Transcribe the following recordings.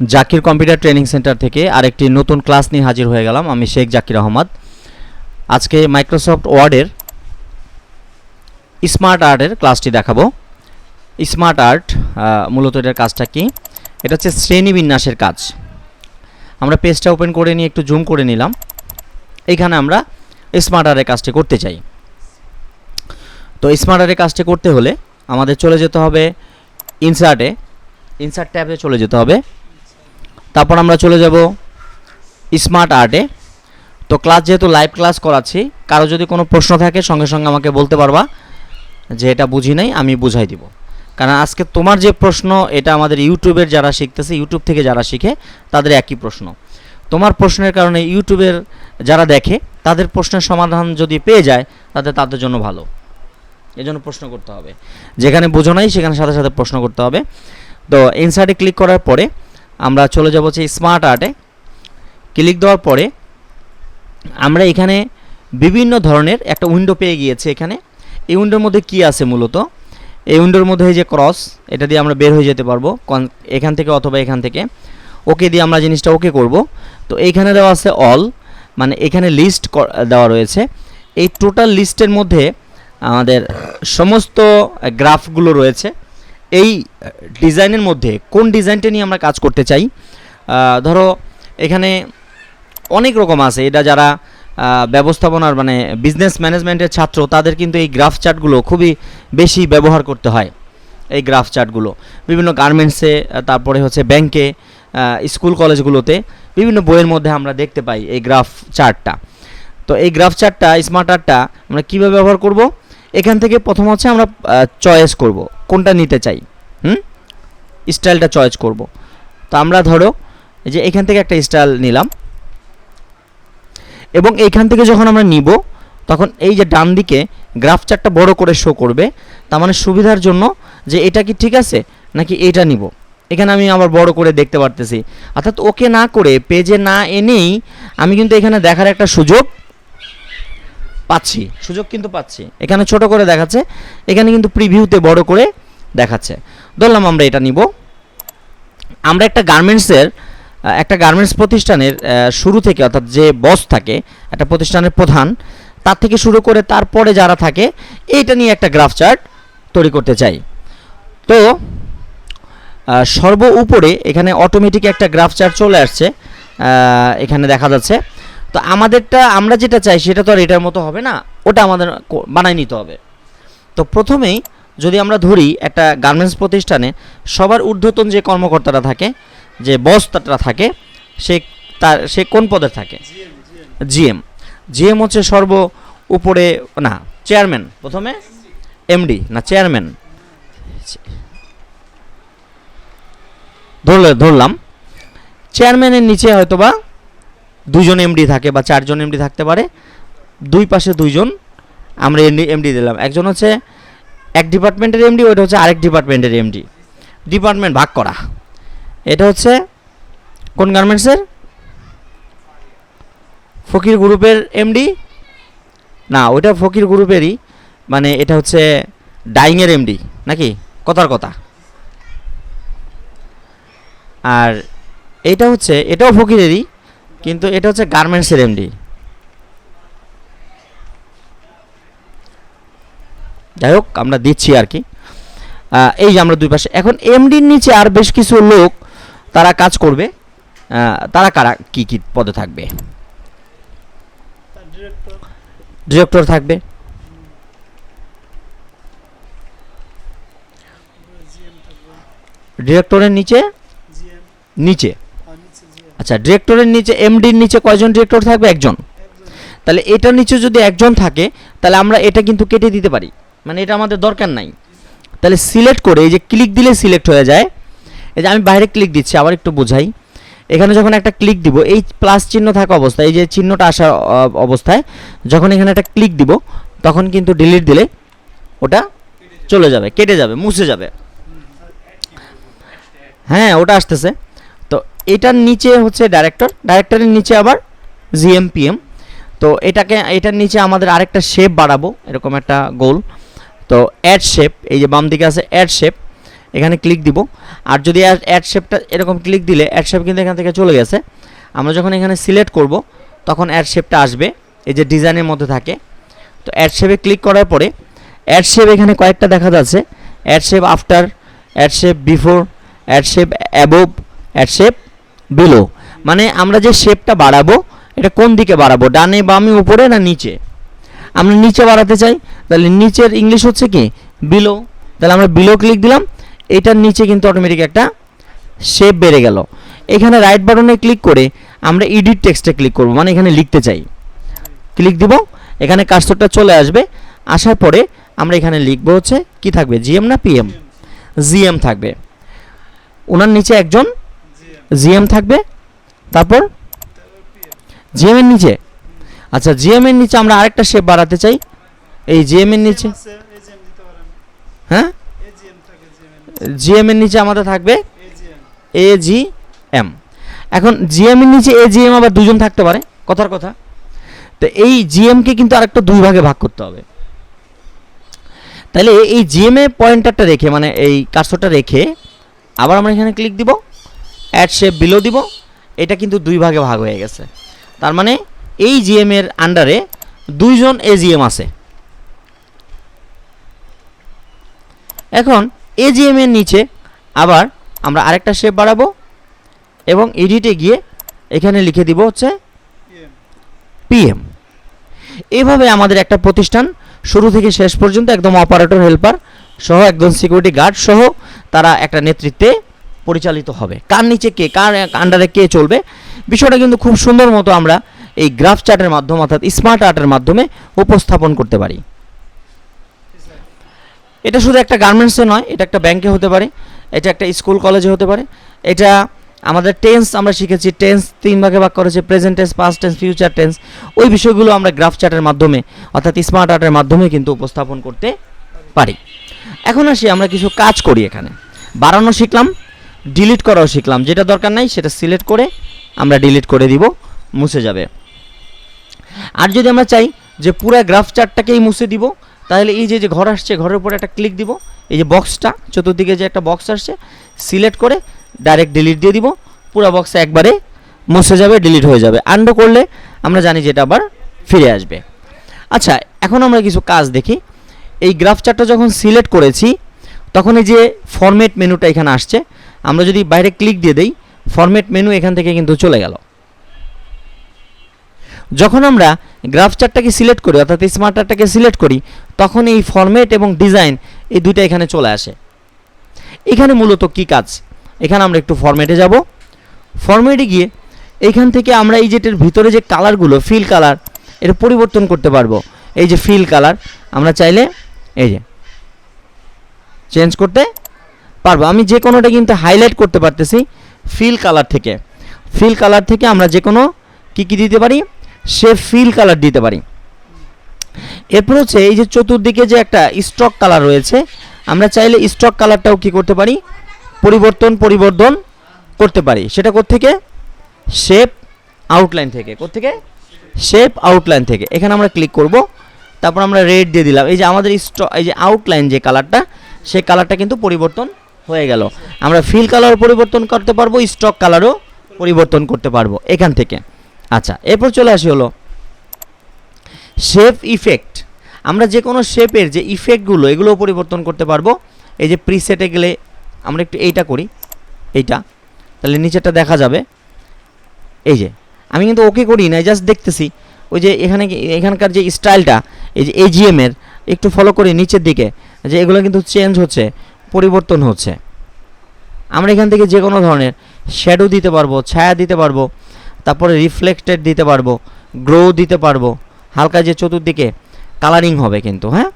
Zakir computer training centre থেকে আরেকটি নতুন ক্লাস নিয়ে হাজির হয়ে গেলাম আমি শেখ জাকির আহমদ। আজকে মাইক্রোসফট ওয়ার্ডের স্মার্ট আর্টের ক্লাসটি দেখাবো। স্মার্ট আর্ট মূলত এটার কাজটা কি? এটা হচ্ছে শ্রেণি বিন্যাসের কাজ। আমরা পেজটা ওপেন করে নিয়ে একটু জুম করে নিলাম। এইখানে আমরা স্মার্ট আর্টের কাজটি করতে চাই। তো স্মার্ট আর্টের কাজটি করতে হলে আমাদের চলে যেতে হবে ইনসার্টে। ইনসার্ট ট্যাবে চলে যেতে হবে। তারপর আমরা চলে যাব স্মার্ট আর্টে তো ক্লাস যেহেতু লাইভ ক্লাস করাচ্ছি, কারও যদি কোনো প্রশ্ন থাকে, সঙ্গে সঙ্গে আমাকে বলতে পারবা। যে এটা বুঝি নাই, আমি বুঝাই দিব। কারণ আজকে তোমার যে প্রশ্ন, এটা আমাদের ইউটিউবের যারা শিখতেছে ইউটিউব থেকে যারা শিখে, তাদের একই প্রশ্ন। তোমার প্রশ্নের কারণে ইউটিউবের যারা দেখে, তাদের প্রশ্নের সমাধান যদি পেয়ে যায়, তাতে তাদের জন্য ভালো। এজন্য প্রশ্ন করতে হবে। যেখানে বোঝো নাই, সেখানে সাথে সাথে প্রশ্ন করতে হবে। তো ইনসার্টে ক্লিক করার পরে আমরা চলে যাব হচ্ছে স্মার্ট আর্টে ক্লিক দেওয়ার পরে আমরা এখানে বিভিন্ন ধরনের একটা উইন্ডো পেয়ে গিয়েছে এখানে। এই উইন্ডোর মধ্যে কি আছে মূলত? এই উইন্ডোর মধ্যে এই যে ক্রস এটা দিয়ে আমরা বের হয়ে যেতে পারব এখান থেকে অথবা এখান থেকে। ওকে দিয়ে আমরা জিনিসটা ওকে করব। তো এইখানে দেওয়া আছে অল মানে এখানে লিস্ট দেওয়া রয়েছে। এই টোটাল লিস্টের মধ্যে আমাদের সমস্ত গ্রাফগুলো রয়েছে। এই ডিজাইনের মধ্যে কোন ডিজাইনটা নিয়ে আমরা কাজ করতে চাই? ধরো এখানে অনেক রকম আছে। এটা যারা ব্যবস্থাপনার মানে বিজনেস ম্যানেজমেন্টের ছাত্র, তাদের কিন্তু এই গ্রাফ চার্টগুলো খুবই বেশি ব্যবহার করতে হয়। এই গ্রাফ চার্টগুলো বিভিন্ন গার্মেন্টসে তারপরে হচ্ছে ব্যাংকে স্কুল কলেজগুলোতে বিভিন্ন বইয়ের মধ্যে আমরা দেখতে পাই এই গ্রাফ চার্টটা তো এই গ্রাফ চার্টটা স্মার্ট আর্টটা আমরা কীভাবে ব্যবহার করব? এখান থেকে প্রথম হচ্ছে আমরা চয়েস করব। কোনটা নিতে চাই? হুম? স্টাইলটা চয়েস করব। তো আমরা ধরো, এই যে এখান থেকে একটা স্টাইল নিলাম। এবং এইখান থেকে যখন আমরা নিব, তখন এই যে ডান দিকে গ্রাফ চার্টটা বড় করে শো করবে, তার মানে সুবিধার জন্য যে এটা কি ঠিক আছে, নাকি এটা নিব। এখানে আমি আবার বড় করে দেখতে পারতেছি। অর্থাৎ ওকে না করে পেজে না এনেই আমি কিন্তু এখানে দেখার একটা সুযোগ পাচ্ছি। সুযোগ কিন্তু পাচ্ছি। এখানে ছোট করে দেখাচ্ছে। এখানে কিন্তু প্রিভিউতে বড় করে দেখাচ্ছে। ধরলাম আমরা এটা নিব। আমরা একটা গার্মেন্টসের একটা গার্মেন্টস প্রতিষ্ঠানের শুরু থেকে অর্থাৎ যে বস থাকে, একটা প্রতিষ্ঠানের প্রধান, তার থেকে শুরু করে তারপরে যারা থাকে, এইটা নিয়ে একটা গ্রাফ চার্ট তৈরি করতে চাই। তো সর্ব উপরে এখানে অটোমেটিক একটা গ্রাফ চার্ট চলে আসছে। এখানে দেখা যাচ্ছে। তো আমাদেরটা, আমরা যেটা চাই সেটা তো আর এটার মতো হবে না, ওটা আমাদের বানায় নিতে হবে। তো প্রথমেই যদি আমরা ধরি একটা গার্মেন্টস প্রতিষ্ঠানে, সবার ঊর্ধ্বতন যে কর্মকর্তারা থাকে, যে বসটা থাকে, সে তার, সে কোন পদে থাকে? জিএম। জিএম হচ্ছে সর্ব উপরে, না, চেয়ারম্যান প্রথমে, এমডি, না, চেয়ারম্যান। ধরলে, ধরলাম। চেয়ারম্যানের নিচে হয়তোবা দুজন এমডি থাকে বা চারজন এমডি থাকতে পারে। দুই পাশে দুইজন আমরা এমডি দিলাম। একজন হচ্ছে এক ডিপার্টমেন্টের এমডি ওইটা হচ্ছে আরেক ডিপার্টমেন্টের এমডি ডিপার্টমেন্ট ভাগ করা। এটা হচ্ছে কোন গার্মেন্টসের ফকির গ্রুপের এমডি না, ওইটা ফকির গ্রুপেরই। মানে এটা হচ্ছে ডাইংয়ের এমডি নাকি? কথার কথা। আর এটা হচ্ছে, এটাও ফকিরেরই। কিন্তু এটা হচ্ছে গার্মেন্টসের এমডি যাই হোক আমরা দিচ্ছি আর কি। এই যে আমরা দুই পাশে এখন এমডির নিচে আর বেশ কিছু লোক তারা কাজ করবে। তারা কারা কি কি পদে থাকবে? ডিরেক্টর থাকবে। ডিরেক্টরের নিচে? নিচে। আচ্ছা ডিরেক্টরের নিচে এমডির নিচে কয়জন ডিরেক্টর থাকবে? একজন। তাহলে এটার নিচে যদি একজন থাকে, তাহলে আমরা এটা কিন্তু কেটে দিতে পারি। মানে এটা আমাদের দরকার নাই। তাহলে সিলেক্ট করে, এই যে ক্লিক দিলে সিলেক্ট হয়ে যায়। এই যে আমি বাইরে ক্লিক দিচ্ছি, আবার একটু বোঝাই। এখানে যখন একটা ক্লিক দিব, এই প্লাস চিহ্ন থাকা অবস্থায়, এই যে চিহ্নটা আসা অ- অবস্থায়, যখন এখানে একটা ক্লিক দিব, তখন কিন্তু ডিলিট দিলে ওটা চলে যাবে, কেটে যাবে, মুছে যাবে। হ্যাঁ ওটা আসতেছে। এটার নিচে হচ্ছে ডাইরেক্টর ডাইরেক্টরের নিচে আবার জিএমপিএম তো এটাকে, এটার নিচে আমাদের আরেকটা শেপ বাড়াবো, এরকম একটা গোল তো অ্যাড শেপ এই যে বাম দিকে আছে অ্যাড শেপ এখানে ক্লিক দিব। আর যদি অ্যাড শেপটা এরকম ক্লিক দিলে অ্যাড শেপ কিন্তু এখান থেকে চলে গেছে। আমরা যখন এখানে সিলেক্ট করব, তখন অ্যাড শেপটা আসবে, এই যে ডিজাইনের মধ্যে থাকে। তো অ্যাড শেপে ক্লিক করার পরে অ্যাড শেপ এখানে কয়েকটা দেখা যাচ্ছে। Add shape after add shape before add shape above add shape below মানে আমরা যে শেপটা বাড়াবো, এটা কোন দিকে বাড়াবো? ডানে বামে উপরে না নিচে? আমরা নিচে বাড়াতে চাই, তাহলে নিচের ইংলিশ হচ্ছে কি? বিলো তাহলে আমরা বিলো ক্লিক দিলাম, এটার নিচে কিন্তু অটোমেটিক একটা শেপ বেড়ে গেল। এখানে রাইট বাটনে ক্লিক করে আমরা এডিট টেক্সটে ক্লিক করব মানে এখানে লিখতে চাই। ক্লিক দিব, এখানে কার্সরটা চলে আসবে, আসার পরে আমরা এখানে লিখব হচ্ছে কি থাকবে? জিএম না পিএম জিএম থাকবে। ওনার নিচে একজন জিএম থাকবে তারপর জিএম এর নিচে আচ্ছা জিএম এর নিচে আমরা আরেকটা শেপ বাড়াতে চাই এই জিএম এর নিচে হ্যাঁ জিএম এর নিচে আমাদের থাকবে এ জি এম এখন জিএম এর নিচে এ জি এম আবার দুজন থাকতে পারে কথার কথা তো এই জিএম কে কিন্তু আরেকটা দুই ভাগে ভাগ করতে হবে তাহলে এই জিএম এ পয়েন্টারটা রেখে মানে এই কার্সরটা রেখে আবার আমরা এখানে ক্লিক দিব অ্যাড শেপ বিলো দিব। এটা কিন্তু দুই ভাগে ভাগ হয়ে গেছে। তার মানে এই জিএম এর আন্ডারে দুইজন এজিএম আছে। এখন এজিএম এর নিচে আবার আমরা আরেকটা শেপ বাড়াবো এবং এডিটে গিয়ে এখানে লিখে দিব হচ্ছে পিএম এভাবে আমাদের একটা প্রতিষ্ঠান শুরু থেকে শেষ পর্যন্ত একদম অপারেটর হেল্পার সহ একদম সিকিউরিটি গার্ড সহ তারা একটা নেতৃত্বে পরিচালিত হবে। কার নিচে কে, কার আন্ডারে কে চলবে? বিষয়টা কিন্তু খুব সুন্দর মতো আমরা এই গ্রাফ চার্টের মাধ্যমে অর্থাৎ স্মার্ট আর্টের মাধ্যমে উপস্থাপন করতে পারি। এটা শুধু একটা গার্মেন্টসে নয়, এটা একটা ব্যাংকে হতে পারে, এটা একটা স্কুল কলেজে হতে পারে, এটা আমাদের টেন্স আমরা শিখেছি টেন্স তিন ভাগে ভাগ করেছে present tense past tense future tense ওই বিষয়গুলো আমরা গ্রাফ চার্টের মাধ্যমে, অর্থাৎ স্মার্ট আর্টের মাধ্যমে কিন্তু উপস্থাপন করতে পারি। এখন আসি, আমরা কিছু কাজ করি এখানে। বাড়ানো শিখলাম ডিলিট করাও শিখলাম। যেটা দরকার নাই সেটা সিলেক্ট করে আমরা ডিলিট করে দিব, মুছে যাবে। আর যদি আমরা চাই যে পুরো গ্রাফ চার্টটাকেই মুছে দিব, তাহলে এই যে যে ঘর আসছে, ঘরের উপরে একটা ক্লিক দিব, এই যে বক্সটা চতুর্দিকে যে একটা বক্স আসছে সিলেক্ট করে ডাইরেক্ট ডিলিট দিয়ে দিব, পুরো বক্স একবারে মুছে যাবে ডিলিট হয়ে যাবে। আন্ডো করলে আমরা জানি যে এটা আবার ফিরে আসবে। আচ্ছা এখন আমরা কিছু কাজ দেখি। এই গ্রাফ চার্টটা যখন সিলেক্ট করেছি, তখন এই যে ফরম্যাট মেনুটা এখানে আসছে আমরা যদি বাইরে ক্লিক দিয়ে দেই ফরম্যাট মেনু এখান থেকে কিন্তু চলে গেল। যখন আমরা গ্রাফ চার্টটাকে সিলেক্ট করি, অর্থাৎ স্মার্ট চার্টটাকে সিলেক্ট করি, তখন এই ফরম্যাট এবং ডিজাইন এই দুইটা এখানে চলে আসে। এখানে মূলত কি কাজ? এখানে আমরা একটু ফরম্যাটে যাব। ফরম্যাটে গিয়ে এখান থেকে আমরা এই যেটার ভিতরে যে কালারগুলো ফিল কালার এটা পরিবর্তন করতে পারব। এই যে ফিল কালার আমরা চাইলে, এই যে চেঞ্জ করতে পারব। আমি যে কোনোটা কিন্তু হাইলাইট করতে পারতেছি ফিল কালার থেকে। ফিল কালার থেকে আমরা যে কোনো কী কী দিতে পারি? সে ফিল কালার দিতে পারি। এরপর হচ্ছে এই যে চতুর্দিকে যে একটা স্টক কালার রয়েছে, আমরা চাইলে স্টক কালারটাও কি করতে পারি? পরিবর্তন পরিবর্তন করতে পারি। সেটা থেকে শেপ আউটলাইন থেকে। থেকে শেপ আউটলাইন থেকে। এখানে আমরা ক্লিক করব। তারপর আমরা রেড দিয়ে দিলাম। এই যে আমাদের স্টক এই যে আউটলাইন যে কালারটা সেই কালারটা কিন্তু পরিবর্তন হয়ে গেল। আমরা ফিল কালার পরিবর্তন করতে পারব স্টক কালারও পরিবর্তন করতে পারব এখান থেকে। আচ্ছা এরপর চলে আসি হলো শেপ ইফেক্ট আমরা যে কোনো শেপের যে ইফেক্টগুলো এগুলোও পরিবর্তন করতে পারব। এই যে প্রিসেটে গেলে আমরা একটু এইটা করি, এইটা। তাহলে নিচেরটা দেখা যাবে। এই যে, আমি কিন্তু ওকে করি না জাস্ট দেখতেছি। ওই যে এখানে এখানকার যে স্টাইলটা এই যে এজিএমের একটু ফলো করি নিচের দিকে। যে এগুলো কিন্তু চেঞ্জ হচ্ছে। পরিবর্তন হচ্ছে। আমরা এখান থেকে যে কোনো ধরনের শ্যাডো দিতে পারব, ছায়া দিতে পারব, তারপরে রিফ্লেক্টেড দিতে পারব গ্রো দিতে পারব, হালকা যে চতুর্দিকে কালারিং হবে কিন্তু হ্যাঁ?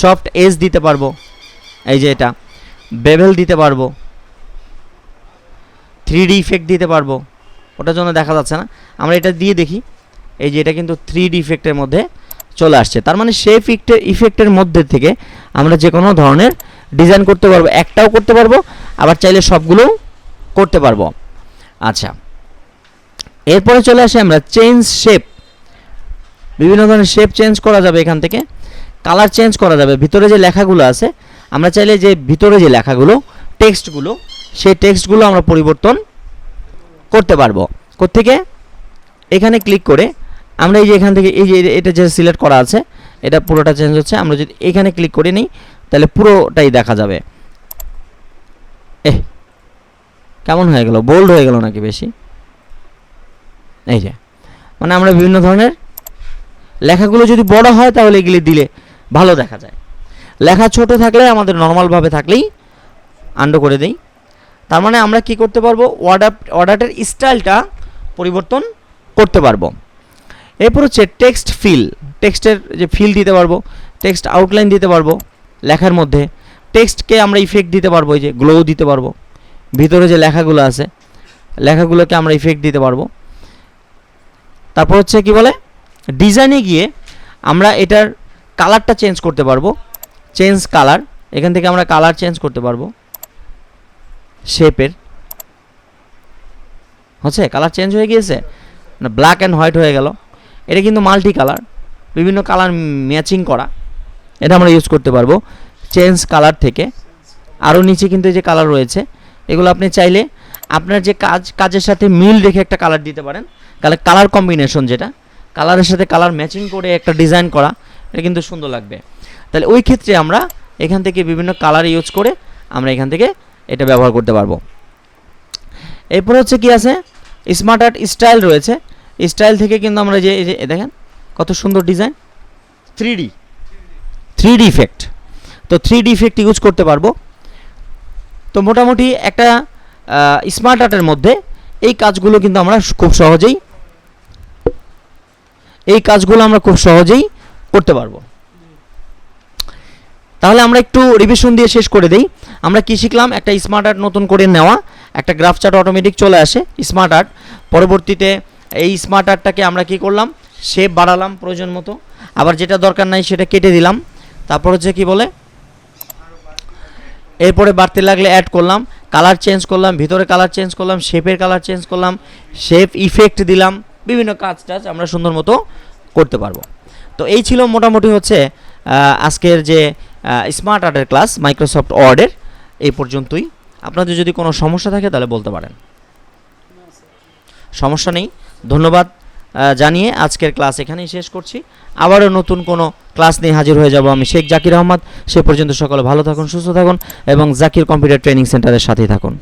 সফট এজ দিতে পারব, এই যে এটা বেভেল দিতে পারব থ্রি ডি ইফেক্ট দিতে পারব, ওটার জন্য দেখা যাচ্ছে না। আমরা এটা দিয়ে দেখি, এই যে এটা কিন্তু থ্রি ডি ইফেক্টের মধ্যে চলে আসছে। তার মানে সেই ইফেক্টের ইফেক্টের মধ্যে থেকে আমরা যে কোনো ধরনের ডিজাইন করতে পারব, একটাও করতে পারব, আবার চাইলে সবগুলোও করতে পারব। আচ্ছা এরপরে চলে আসি আমরা চেঞ্জ শেপ বিভিন্ন ধরনের শেপ চেঞ্জ করা যাবে এখান থেকে কালার চেঞ্জ করা যাবে। ভিতরে যে লেখাগুলো আছে, আমরা চাইলে যে ভিতরে যে লেখাগুলো টেক্সটগুলো সেই টেক্সটগুলো আমরা পরিবর্তন করতে পারব। কোত্থেকে? এখানে ক্লিক করে আমরা এই যে এখান থেকে, এই যে এটা যে সিলেক্ট করা আছে, এটা পুরোটা চেঞ্জ হচ্ছে। আমরা যদি এখানে ক্লিক করে নিই তাহলে পুরোটাই দেখা যাবে। এহ, কেমন হয়ে গেল? বোল্ড হয়ে গেল নাকি বেশি? এই যে মানে আমরা বিভিন্ন ধরনের লেখাগুলো যদি বড় হয় তাহলে এগুলি দিলে ভালো দেখা যায়। লেখা ছোট থাকলে আমাদের নর্মালভাবে থাকলেই আন্ডো করে দেই। তার মানে আমরা কি করতে পারব? অর্ডার অর্ডারের স্টাইলটা পরিবর্তন করতে পারব। এরপর হচ্ছে টেক্সট ফিল টেক্সটের যে ফিল দিতে পারব টেক্সট আউটলাইন দিতে পারব। লেখার মধ্যে টেক্সটকে আমরা ইফেক্ট দিতে পারব যে গ্লো দিতে পারব। ভিতরে যে লেখাগুলো আছে, লেখাগুলোকে আমরা ইফেক্ট দিতে পারব। তারপর হচ্ছে কি বলে? ডিজাইনে গিয়ে আমরা এটার কালারটা চেঞ্জ করতে পারব। চেঞ্জ কালার এখান থেকে আমরা কালার চেঞ্জ করতে পারব। শেপের হচ্ছে? কালার চেঞ্জ হয়ে গিয়েছে? না ব্ল্যাক অ্যান্ড হোয়াইট হয়ে গেল। এটা কিন্তু মাল্টি কালার বিভিন্ন কালার ম্যাচিং করা। এটা আমরা ইউজ করতে পারব। চেঞ্জ কালার থেকে। আরও নিচে কিন্তু যে কালার রয়েছে, এগুলো আপনি চাইলে আপনার যে কাজ, কাজের সাথে মিল রেখে একটা কালার দিতে পারেন। তাহলে কালার কম্বিনেশন যেটা কালারের সাথে কালার ম্যাচিং করে একটা ডিজাইন করা, এটা কিন্তু সুন্দর লাগবে। তাহলে ওই ক্ষেত্রে আমরা এখান থেকে বিভিন্ন কালার ইউজ করে আমরা এখান থেকে এটা ব্যবহার করতে পারব। এরপর হচ্ছে কি আছে? স্মার্ট আর্ট স্টাইল রয়েছে। স্টাইল থেকে কিন্তু আমরা যে দেখেন, কত সুন্দর design three D three D effect তো থ্রি ডি ইফেক্ট ইউজ করতে পারব। তো মোটামুটি একটা স্মার্ট আর্টের মধ্যে এই কাজগুলো কিন্তু আমরা খুব সহজেই, এই কাজগুলো আমরা খুব সহজেই করতে পারব। তাহলে আমরা একটু রিভিশন দিয়ে শেষ করে দেই। আমরা কি শিখলাম? একটা স্মার্ট আর্ট নতুন করে নেওয়া। একটা গ্রাফ চার্ট অটোমেটিক চলে আসে স্মার্ট আর্ট পরবর্তীতে এই স্মার্ট আর্টটাকে আমরা কি করলাম? শেপ বাড়ালাম প্রয়োজন মতো। আবার যেটা দরকার নাই সেটা কেটে দিলাম। তারপর হচ্ছে কি বলে? এরপরে বাড়তে লাগলে অ্যাড করলাম কালার চেঞ্জ করলাম, ভিতরে কালার চেঞ্জ করলাম শেপের কালার চেঞ্জ করলাম শেপ ইফেক্ট দিলাম, বিভিন্ন কাজ টাজ আমরা সুন্দর মতো করতে পারব। তো এই ছিল মোটামুটি হচ্ছে আজকের যে স্মার্ট আর্টের ক্লাস মাইক্রোসফট ওয়ার্ডের এই পর্যন্তই। আপনাদের যদি কোনো সমস্যা থাকে তাহলে বলতে পারেন। সমস্যা নেই। ধন্যবাদ। জানিয়ে আজকের ক্লাস এখানেই শেষ করছি। আবারও নতুন কোনো ক্লাস নিয়ে হাজির হয়ে যাব আমি শেখ জাকির আহমদ। সে পর্যন্ত সকলে ভালো থাকুন, সুস্থ থাকুন এবং জাকির কম্পিউটার ট্রেনিং সেন্টারের সাথেই থাকুন।